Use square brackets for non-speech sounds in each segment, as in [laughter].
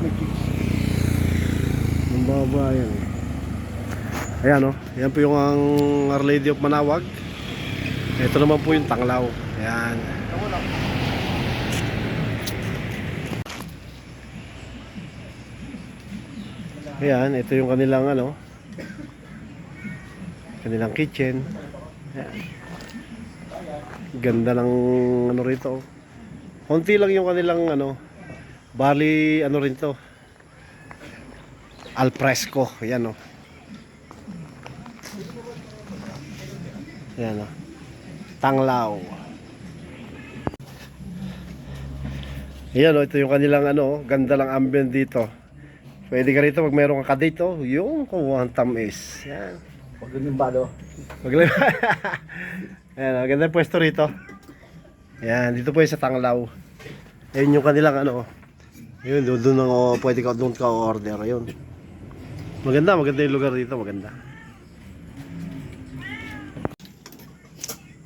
kami chicks. Ang baba yan. Ayan o. Yan po yung ang Our Lady of Manawag. Ito naman po yung Tanglaw. Ayan. Ayan. Ito yung kanilang ano. Kanilang kitchen. Ayan. Ganda ng ano rito. Konti lang yung kanilang ano. Bali ano rin to. Al fresco. Ayan o. Ayan o. Tanglaw. Ayan o, ito yung kanilang ano, ganda lang ambient dito. Pwede ka rito pag meron ka kadate oh, yung quantum is. Yan. Ganun ba, no? Magla Ayan [laughs] o, ganda yung pwesto rito. Ayan, dito po yung sa Tanglaw. Ayun yung kanilang ano. Yun, doon, doon ako, pwede ka, doon ka order. Ayun. Maganda, maganda yung lugar dito, maganda.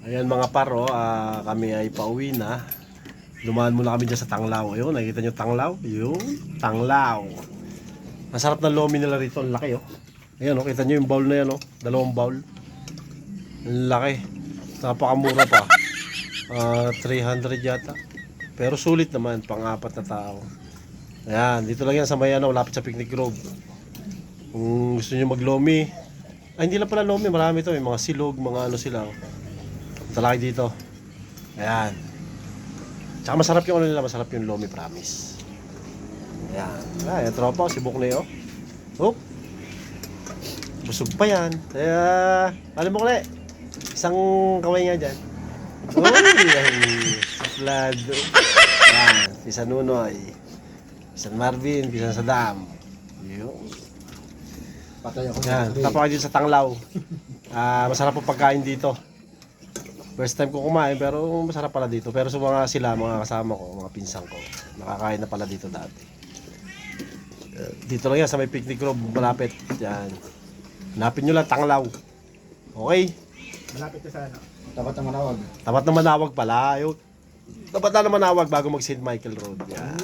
Ayan mga paro, ah, kami ay pauwi na. Dumaan muna kami dyan sa Tanglaw. Ayun, nakikita nyo Tanglaw? Yung Tanglaw. Masarap na lomi nila rito, ang laki oh. Ayan oh, kita nyo yung bowl na yan oh. Dalawang bowl. Ang laki. Napakamura pa. [laughs] Ah, 300 yata. Pero sulit naman, pang-apat na tao. Ayan, dito lang yan sa may ano, lapit sa Picnic Grove. Kung gusto nyo maglomi, ay hindi lang pala lomi, marami to, may mga silog, mga ano sila. Talaki dito. Ayan. Tsaka masarap yung ano nila, masarap yung lomi, promise. Ayan. Ayan, yung tropa, si Bukle, oh. Oop. Busog pa yan. Kaya, mo kule? Isang kaway nga dyan. Uy, ay, suplado. Yan, Pisan Nunoy. Pisan Marvin, Pisan Sadam. Yun. Patay ako. Yan, tapos dito sa Tanglaw. Ah, masarap po pagkain dito. First time ko kumain pero masarap pala dito. Pero sa mga sila, mga kasama ko, mga pinsang ko, nakakain na pala dito dati. Eh, Dito lang yan sa may picnic grove, malapit. Yan. Hanapin nyo lang, Tanglaw. Okay? Malapit ka sa ano. Dapat ang manawag. Tapat na manawag pala. Ayun. Tapat na manawag bago mag St. Michael Road. Yan.